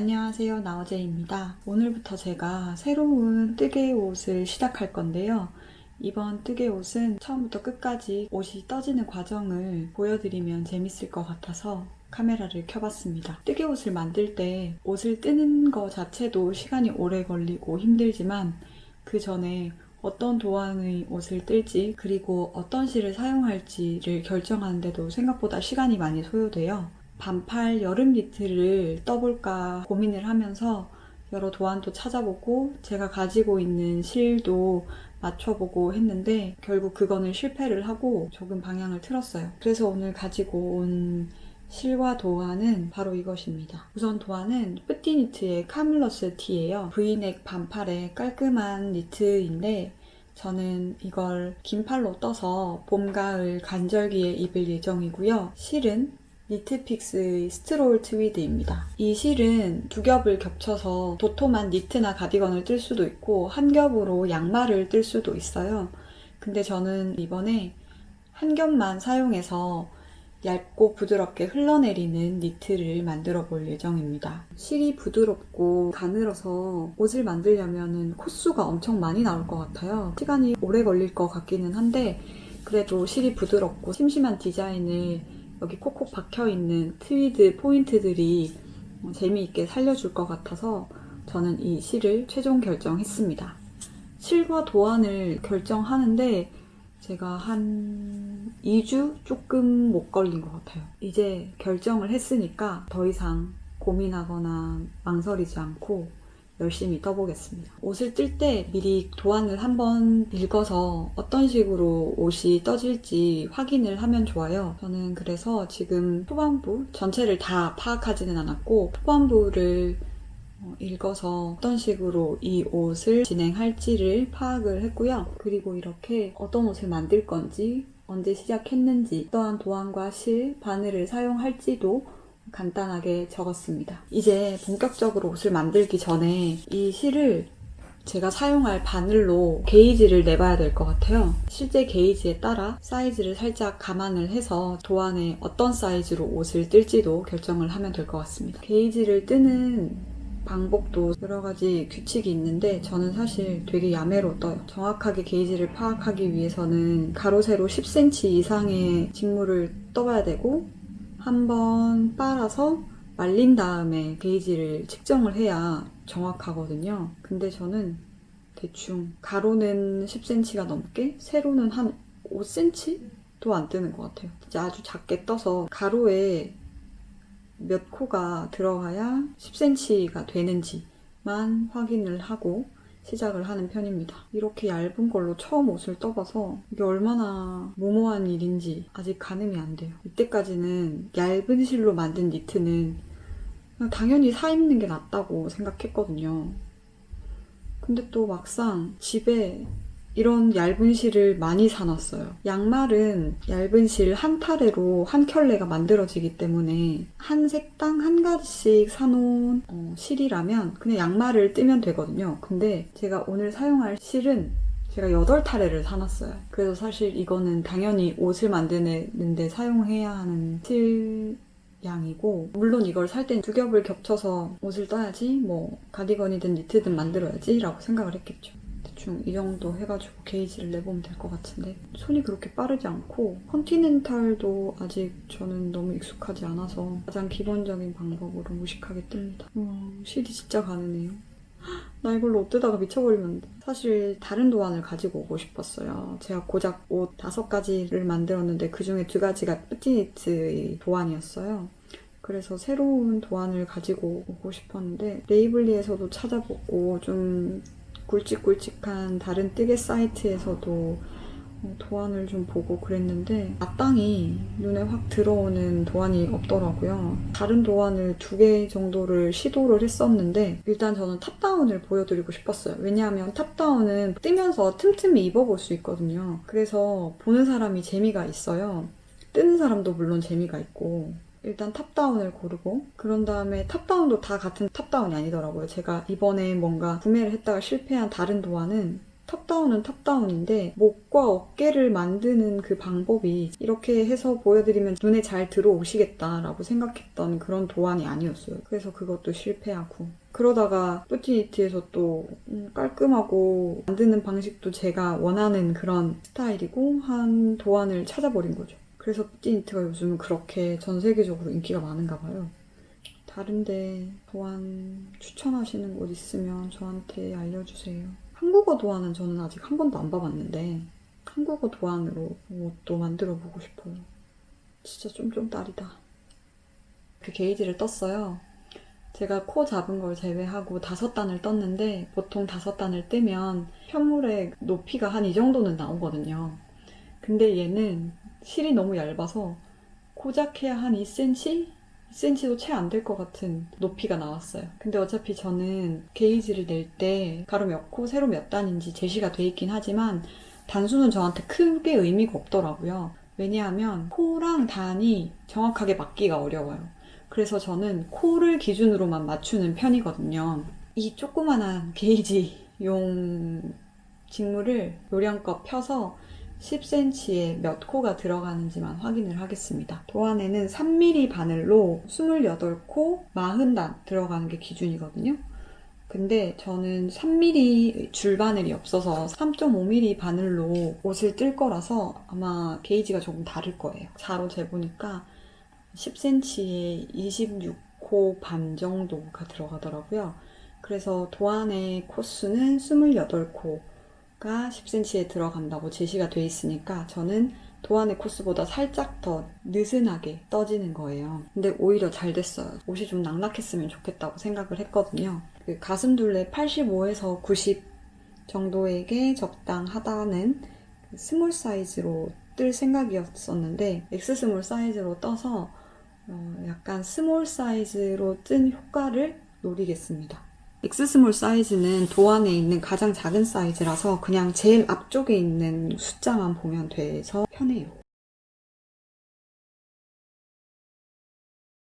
안녕하세요 나어제입니다. 오늘부터 제가 새로운 뜨개 옷을 시작할 건데요. 이번 뜨개 옷은 처음부터 끝까지 옷이 떠지는 과정을 보여드리면 재밌을 것 같아서 카메라를 켜봤습니다. 뜨개 옷을 만들 때 옷을 뜨는 거 자체도 시간이 오래 걸리고 힘들지만 그 전에 어떤 도안의 옷을 뜰지 그리고 어떤 실을 사용할지를 결정하는데도 생각보다 시간이 많이 소요돼요 반팔 여름 니트를 떠볼까 고민을 하면서 여러 도안도 찾아보고 제가 가지고 있는 실도 맞춰보고 했는데 결국 그거는 실패를 하고 조금 방향을 틀었어요. 그래서 오늘 가지고 온 실과 도안은 바로 이것입니다. 우선 도안은 뿌띠 니트의 카밀러스 티예요. 브이넥 반팔의 깔끔한 니트인데 저는 이걸 긴팔로 떠서 봄, 가을 간절기에 입을 예정이고요. 실은 니트픽스의 스트롤 트위드입니다. 이 실은 두 겹을 겹쳐서 도톰한 니트나 가디건을 뜰 수도 있고 한 겹으로 양말을 뜰 수도 있어요. 근데 저는 이번에 한 겹만 사용해서 얇고 부드럽게 흘러내리는 니트를 만들어 볼 예정입니다. 실이 부드럽고 가늘어서 옷을 만들려면 코수가 엄청 많이 나올 것 같아요. 시간이 오래 걸릴 것 같기는 한데 그래도 실이 부드럽고 심심한 디자인을 여기 콕콕 박혀있는 트위드 포인트들이 재미있게 살려줄 것 같아서 저는 이 실을 최종 결정했습니다. 실과 도안을 결정하는데 제가 한 2주 조금 못 걸린 것 같아요. 이제 결정을 했으니까 더 이상 고민하거나 망설이지 않고 열심히 떠보겠습니다. 옷을 뜰 때 미리 도안을 한번 읽어서 어떤 식으로 옷이 떠질지 확인을 하면 좋아요. 저는 그래서 지금 후반부 전체를 다 파악하지는 않았고 후반부를 어, 읽어서 어떤 식으로 이 옷을 진행할지를 파악을 했고요. 그리고 이렇게 어떤 옷을 만들 건지, 언제 시작했는지, 어떠한 도안과 실, 바늘을 사용할지도 간단하게 적었습니다. 이제 본격적으로 옷을 만들기 전에 이 실을 제가 사용할 바늘로 게이지를 내봐야 될 것 같아요. 실제 게이지에 따라 사이즈를 살짝 감안을 해서 도안에 어떤 사이즈로 옷을 뜰지도 결정을 하면 될 것 같습니다. 게이지를 뜨는 방법도 여러 가지 규칙이 있는데 저는 사실 되게 야매로 떠요. 정확하게 게이지를 파악하기 위해서는 가로 세로 10cm 이상의 직물을 떠봐야 되고 한번 빨아서 말린 다음에 게이지를 측정을 해야 정확하거든요. 근데 저는 대충 가로는 10cm가 넘게 세로는 한 5cm도 안 뜨는 것 같아요. 진짜 아주 작게 떠서 가로에 몇 코가 들어가야 10cm가 되는지만 확인을 하고 시작을 하는 편입니다. 이렇게 얇은 걸로 처음 옷을 떠봐서 이게 얼마나 무모한 일인지 아직 가늠이 안 돼요. 이때까지는 얇은 실로 만든 니트는 당연히 사 입는 게 낫다고 생각했거든요. 근데 또 막상 집에 이런 얇은 실을 많이 사놨어요. 양말은 얇은 실 한 타래로 한 켤레가 만들어지기 때문에 한 색당 한 가지씩 사놓은 어, 실이라면 그냥 양말을 뜨면 되거든요. 근데 제가 오늘 사용할 실은 제가 8타래를 사놨어요. 그래서 사실 이거는 당연히 옷을 만드는데 사용해야 하는 실 양이고 물론 이걸 살 땐 두 겹을 겹쳐서 옷을 떠야지 뭐 가디건이든 니트든 만들어야지 라고 생각을 했겠죠. 대충 이 정도 해가지고 게이지를 내보면 될 것 같은데 손이 그렇게 빠르지 않고 컨티넨탈도 아직 저는 너무 익숙하지 않아서 가장 기본적인 방법으로 무식하게 뜹니다. 와 실이 진짜 가느네요. 나 이걸로 옷 뜨다가 미쳐버리면 안 돼. 사실 다른 도안을 가지고 오고 싶었어요. 제가 고작 옷 다섯 가지를 만들었는데 그 중에 두 가지가 뿌티니트의 도안이었어요. 그래서 새로운 도안을 가지고 오고 싶었는데 레이블리에서도 찾아보고 좀 굵직굵직한 다른 뜨개 사이트에서도 어, 도안을 좀 보고 그랬는데 마땅히 눈에 확 들어오는 도안이 없더라고요. 다른 도안을 두 개 정도를 시도를 했었는데 일단 저는 탑다운을 보여드리고 싶었어요. 왜냐하면 탑다운은 뜨면서 틈틈이 입어볼 수 있거든요. 그래서 보는 사람이 재미가 있어요. 뜨는 사람도 물론 재미가 있고 일단 탑다운을 고르고 그런 다음에 탑다운도 다 같은 탑다운이 아니더라고요. 제가 이번에 뭔가 구매를 했다가 실패한 다른 도안은 탑다운은 탑다운인데 목과 어깨를 만드는 그 방법이 이렇게 해서 보여드리면 눈에 잘 들어오시겠다라고 생각했던 그런 도안이 아니었어요. 그래서 그것도 실패하고 그러다가 뿌티니트에서 또 음, 깔끔하고 만드는 방식도 제가 원하는 그런 스타일이고 한 도안을 찾아버린 거죠. 그래서 뿌티니트가 요즘 그렇게 전 세계적으로 인기가 많은가 봐요. 다른데 도안 추천하시는 곳 있으면 저한테 알려주세요. 한국어 도안은 저는 아직 한 번도 안 봐봤는데 한국어 도안으로 옷도 만들어 보고 싶어요. 진짜 쫌쫌 딸이다. 그 게이지를 떴어요. 제가 코 잡은 걸 제외하고 다섯 단을 떴는데 보통 다섯 단을 뜨면 현물의 높이가 한 이 정도는 나오거든요. 근데 얘는 실이 너무 얇아서 고작 해야 한 2cm? 2cm도 채 안 될 것 같은 높이가 나왔어요. 근데 어차피 저는 게이지를 낼 때 가로 몇 코, 세로 몇 단인지 제시가 돼 있긴 하지만 단수는 저한테 크게 의미가 없더라고요. 왜냐하면 코랑 단이 정확하게 맞기가 어려워요. 그래서 저는 코를 기준으로만 맞추는 편이거든요. 이 조그만한 게이지용 직물을 요량껏 펴서 10cm에 몇 코가 들어가는지만 확인을 하겠습니다. 도안에는 3mm 바늘로 28코, 40단 들어가는 게 기준이거든요. 근데 저는 3mm 줄 바늘이 없어서 3.5mm 바늘로 옷을 뜰 거라서 아마 게이지가 조금 다를 거예요. 자로 재보니까 10cm에 26코 반 정도가 들어가더라고요. 그래서 도안의 코수는 28코, 가 10cm에 들어간다고 제시가 돼 있으니까 저는 도안의 코스보다 살짝 더 느슨하게 떠지는 거예요. 근데 오히려 잘 됐어요. 옷이 좀 낙낙했으면 좋겠다고 생각을 했거든요. 그 가슴 둘레 85에서 90 정도에게 적당하다는 그 스몰 사이즈로 뜰 생각이었었는데 엑스 스몰 사이즈로 떠서 어, 약간 스몰 사이즈로 뜬 효과를 노리겠습니다. 엑스스몰 사이즈는 도 안에 있는 가장 작은 사이즈라서 그냥 제일 앞쪽에 있는 숫자만 보면 돼서 편해요.